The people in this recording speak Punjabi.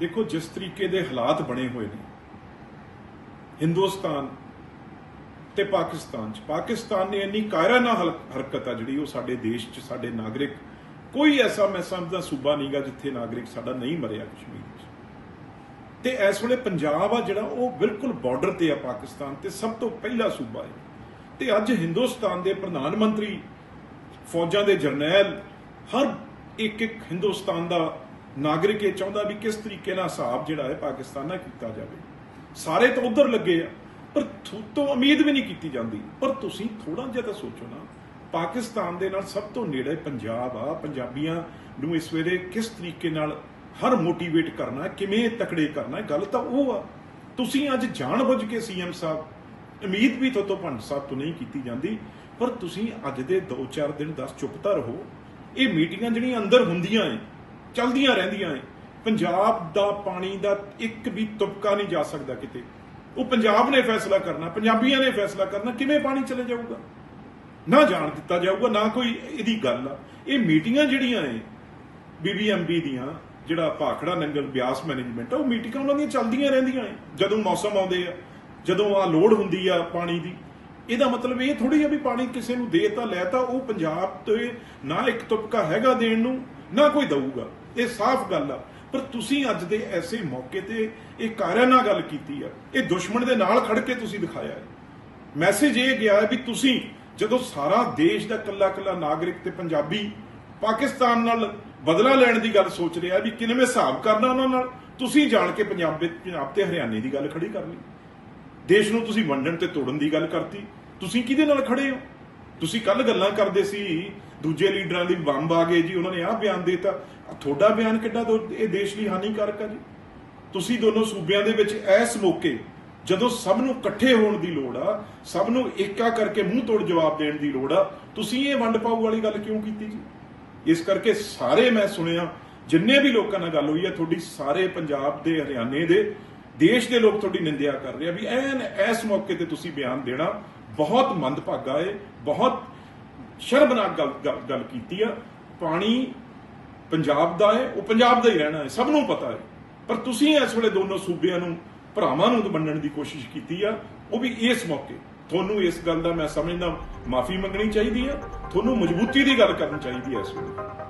ਦੇਖੋ, ਜਿਸ ਤਰੀਕੇ ਦੇ ਹਾਲਾਤ ਬਣੇ ਹੋਏ ਨੇ, ਹਿੰਦੁਸਤਾਨ ਤੇ ਪਾਕਿਸਤਾਨ ਚ, ਪਾਕਿਸਤਾਨ ਨੇ ਇੰਨੀ ਕਾਇਰਾ ਨਾਲ ਹਲ- ਹਰਕਤ ਆ ਜਿਹੜੀ ਉਹ ਸਾਡੇ ਦੇਸ਼ ਚ, ਸਾਡੇ ਨਾਗਰਿਕ, ਕੋਈ ਐਸਾ ਮੈਂ ਸਮਝਦਾ ਸੂਬਾ ਨਹੀਂਗਾ ਜਿੱਥੇ ਨਾਗਰਿਕ ਸਾਡਾ ਨਹੀਂ ਮਰਿਆ ਕਸ਼ਮੀਰ ਚ। ਤੇ ਇਸ ਵੇਲੇ ਪੰਜਾਬ ਆ ਜਿਹੜਾ ਉਹ ਬਿਲਕੁਲ ਬਾਰਡਰ ਤੇ ਆ ਪਾਕਿਸਤਾਨ ਤੇ, ਸਭ ਤੋਂ ਪਹਿਲਾ ਸੂਬਾ ਹੈ ਤੇ ਅੱਜ ਹਿੰਦੁਸਤਾਨ ਦੇ ਪ੍ਰਧਾਨ ਮੰਤਰੀ, ਫੌਜਾਂ ਦੇ ਜਰਨੈਲ, ਹਰ ਇੱਕ ਇੱਕ ਹਿੰਦੁਸਤਾਨ ਦਾ ਨਾਗਰਿਕ ਇਹ ਚਾਹੁੰਦਾ ਵੀ ਕਿਸ ਤਰੀਕੇ ਨਾਲ ਹਿਸਾਬ ਜਿਹੜਾ ਹੈ ਪਾਕਿਸਤਾਨ ਨਾਲ ਕੀਤਾ ਜਾਵੇ। ਸਾਰੇ ਤਾਂ ਉਧਰ ਲੱਗੇ ਆ, ਪਰ ਤੋਂ ਉਮੀਦ ਵੀ ਨਹੀਂ ਕੀਤੀ ਜਾਂਦੀ। ਪਰ ਤੁਸੀਂ ਥੋੜਾ ਜਿਹਾ ਤਾਂ ਸੋਚੋ ਨਾ, ਪਾਕਿਸਤਾਨ ਦੇ ਨਾਲ ਸਭ ਤੋਂ ਨੇੜੇ ਪੰਜਾਬ ਆ, ਪੰਜਾਬੀਆਂ ਨੂੰ ਇਸ ਵੇਲੇ ਕਿਸ ਤਰੀਕੇ ਨਾਲ ਹਰ ਮੋਟੀਵੇਟ ਕਰਨਾ, ਕਿਵੇਂ ਤਕੜੇ ਕਰਨਾ ਗੱਲ ਤਾਂ ਉਹ ਆ। ਤੁਸੀਂ ਅੱਜ ਜਾਣਬੁੱਝ ਕੇ ਸੀਐਮ ਸਾਹਿਬ, ਉਮੀਦ ਵੀ ਤੁਹਾਤੋਂ ਪੰਡ ਸਾਹਿਬ ਤੋਂ ਨਹੀਂ ਕੀਤੀ ਜਾਂਦੀ, ਪਰ ਤੁਸੀਂ ਅੱਜ ਦੇ 2-4 ਦਿਨ 10 ਚੁੱਪਤਾ ਰਹੋ। ਇਹ ਮੀਟਿੰਗਾਂ ਜਿਹੜੀਆਂ ਅੰਦਰ ਹੁੰਦੀਆਂ ਏ ਚਲਦੀਆਂ ਰਹਿੰਦੀਆਂ ਏ ਪੰਜਾਬ ਦਾ ਪਾਣੀ ਦਾ ਇੱਕ ਵੀ ਤੁਪਕਾ ਨਹੀਂ ਜਾ ਸਕਦਾ ਕਿਤੇ। ਉਹ ਪੰਜਾਬ ਨੇ ਫੈਸਲਾ ਕਰਨਾ, ਪੰਜਾਬੀਆਂ ਨੇ ਫੈਸਲਾ ਕਰਨਾ, ਕਿਵੇਂ ਪਾਣੀ ਚਲੇ ਜਾਊਗਾ? ਨਾ ਜਾਣ ਦਿੱਤਾ ਜਾਊਗਾ, ਨਾ ਕੋਈ ਇਹਦੀ ਗੱਲ ਆ। ਇਹ ਮੀਟਿੰਗਾਂ ਜਿਹੜੀਆਂ ਏ ਬੀਬੀਐਮਬੀ ਦੀਆਂ, ਜਿਹੜਾ ਭਾਖੜਾ ਨੰਗਲ ਬਿਆਸ ਮੈਨੇਜਮੈਂਟ ਆ, ਉਹ ਮੀਟਿੰਗਾਂ ਉਹਨਾਂ ਦੀਆਂ ਚੱਲਦੀਆਂ ਰਹਿੰਦੀਆਂ ਏ ਜਦੋਂ ਮੌਸਮ ਆਉਂਦੇ ਆ, ਜਦੋਂ ਆ ਲੋੜ ਹੁੰਦੀ ਆ ਪਾਣੀ ਦੀ, ਇਹਦਾ ਮਤਲਬ ਇਹ ਥੋੜੀ ਆ ਵੀ ਪਾਣੀ ਕਿਸੇ ਨੂੰ ਦੇ ਤਾਂ, ਲੈ ਤਾਂ, ਉਹ ਪੰਜਾਬ ਤੇ ਨਾ ਇੱਕ ਤੁਪਕਾ ਹੈਗਾ ਦੇਣ ਨੂੰ ਨਾ ਕੋਈ ਦਊਗਾ। ਇਹ ਸਾਫ਼ ਗੱਲ ਆ। ਪਰ ਤੁਸੀਂ ਅੱਜ ਦੇ ਐਸੇ ਮੌਕੇ ਤੇ ਇਹ ਕਾਰਿਆਂ ਨਾਲ ਗੱਲ ਕੀਤੀ ਆ। ਇਹ ਦੁਸ਼ਮਣ ਦੇ ਨਾਲ ਖੜ ਕੇ ਤੁਸੀਂ ਦਿਖਾਇਆ ਹੈ। ਮੈਸੇਜ ਇਹ ਗਿਆ ਵੀ ਤੁਸੀਂ ਜਦੋਂ ਸਾਰਾ ਦੇਸ਼ ਦਾ ਕੱਲਾ ਕੱਲਾ ਨਾਗਰਿਕ ਤੇ ਪੰਜਾਬੀ ਪਾਕਿਸਤਾਨ ਨਾਲ ਬਦਲਾ ਲੈਣ ਦੀ ਗੱਲ ਸੋਚ ਰਿਹਾ ਵੀ ਕਿਵੇਂ ਹਿਸਾਬ ਕਰਨਾ ਉਹਨਾਂ ਨਾਲ, ਤੁਸੀਂ ਜਾਣ ਕੇ ਪੰਜਾਬ ਵਿੱਚ, ਪੰਜਾਬ ਤੇ ਹਰਿਆਣੇ ਦੀ ਗੱਲ ਖੜੀ ਕਰ ਲਈ। ਦੇਸ਼ ਨੂੰ ਤੁਸੀਂ ਵੰਡਣ ਤੇ ਤੋੜਨ ਦੀ ਗੱਲ ਕਰਤੀ। ਤੁਸੀਂ ਕਿਹਦੇ ਨਾਲ ਖੜੇ ਹੋ? ਤੁਸੀਂ ਕੱਲ ਗੱਲਾਂ ਕਰਦੇ ਸੀ, ਦੂਜੇ ਲੀਡਰਾਂ ਦੀ ਬੰਬ ਆ ਗਏ ਜੀ, ਉਹਨਾਂ ਨੇ ਆਹ ਬਿਆਨ ਦੇਤਾ। ਤੁਹਾਡਾ ਬਿਆਨ ਕਿੱਡਾ ਇਹ ਦੇਸ਼ ਲਈ ਹਾਨੀਕਾਰਕ ਆ ਜੀ? ਤੁਸੀਂ ਦੋਨੋਂ ਸੂਬਿਆਂ ਦੇ ਵਿੱਚ ਇਸ ਮੌਕੇ, ਜਦੋਂ ਸਭ ਨੂੰ ਇਕੱਠੇ ਹੋਣ ਦੀ ਲੋੜ ਆ, ਸਭ ਨੂੰ ਏਕਾ ਕਰਕੇ ਮੂੰਹ ਤੋੜ ਜਵਾਬ ਦੇਣ ਦੀ ਲੋੜ ਆ, ਤੁਸੀਂ ਇਹ ਵੰਡ ਪਾਊ ਵਾਲੀ ਗੱਲ ਕਿਉਂ ਕੀਤੀ ਜੀ? ਇਸ ਕਰਕੇ ਸਾਰੇ ਮੈਂ ਸੁਣਿਆ, ਜਿੰਨੇ ਵੀ ਲੋਕਾਂ ਨਾਲ ਗੱਲ ਹੋਈ ਹੈ ਤੁਹਾਡੀ ਸਾਰੇ ਪੰਜਾਬ ਦੇ, ਹਰਿਆਣੇ ਦੇ, ਦੇਸ਼ ਦੇ ਲੋਕ ਤੁਹਾਡੀ ਨਿੰਦਿਆ ਕਰ ਰਹੇ ਆ ਵੀ ਐਨ ਇਸ ਮੌਕੇ ਤੇ ਤੁਸੀਂ ਬਿਆਨ ਦੇਣਾ ਬਹੁਤ ਮੰਦਭਾਗਾ ਏ, ਬਹੁਤ ਸ਼ਰਮਨਾਕ ਗੱਲ, ਗੱਲ- ਕੀਤੀ ਆ। ਪਾਣੀ ਪੰਜਾਬ ਦਾ ਹੈ ਉਹ ਪੰਜਾਬ ਦਾ ਹੀ ਰਹਿਣਾ ਹੈ ਸਭ ਨੂੰ ਪਤਾ ਹੈ ਪਰ ਤੁਸੀਂ ਇਸ ਵੇਲੇ ਦੋਨੋਂ ਸੂਬਿਆਂ ਨੂੰ, ਭਰਾਵਾਂ ਨੂੰ ਵੰਡਣ ਦੀ ਕੋਸ਼ਿਸ਼ ਕੀਤੀ ਆ, ਉਹ ਵੀ ਇਸ ਮੌਕੇ। ਤੁਹਾਨੂੰ ਇਸ ਗੱਲ ਦਾ ਮੈਂ ਸਮਝਦਾ, ਮਾਫੀ ਮੰਗਣੀ ਚਾਹੀਦੀ ਆ, ਤੁਹਾਨੂੰ ਮਜ਼ਬੂਤੀ ਦੀ ਗੱਲ ਕਰਨੀ ਚਾਹੀਦੀ ਹੈ ਇਸ ਵੇਲੇ।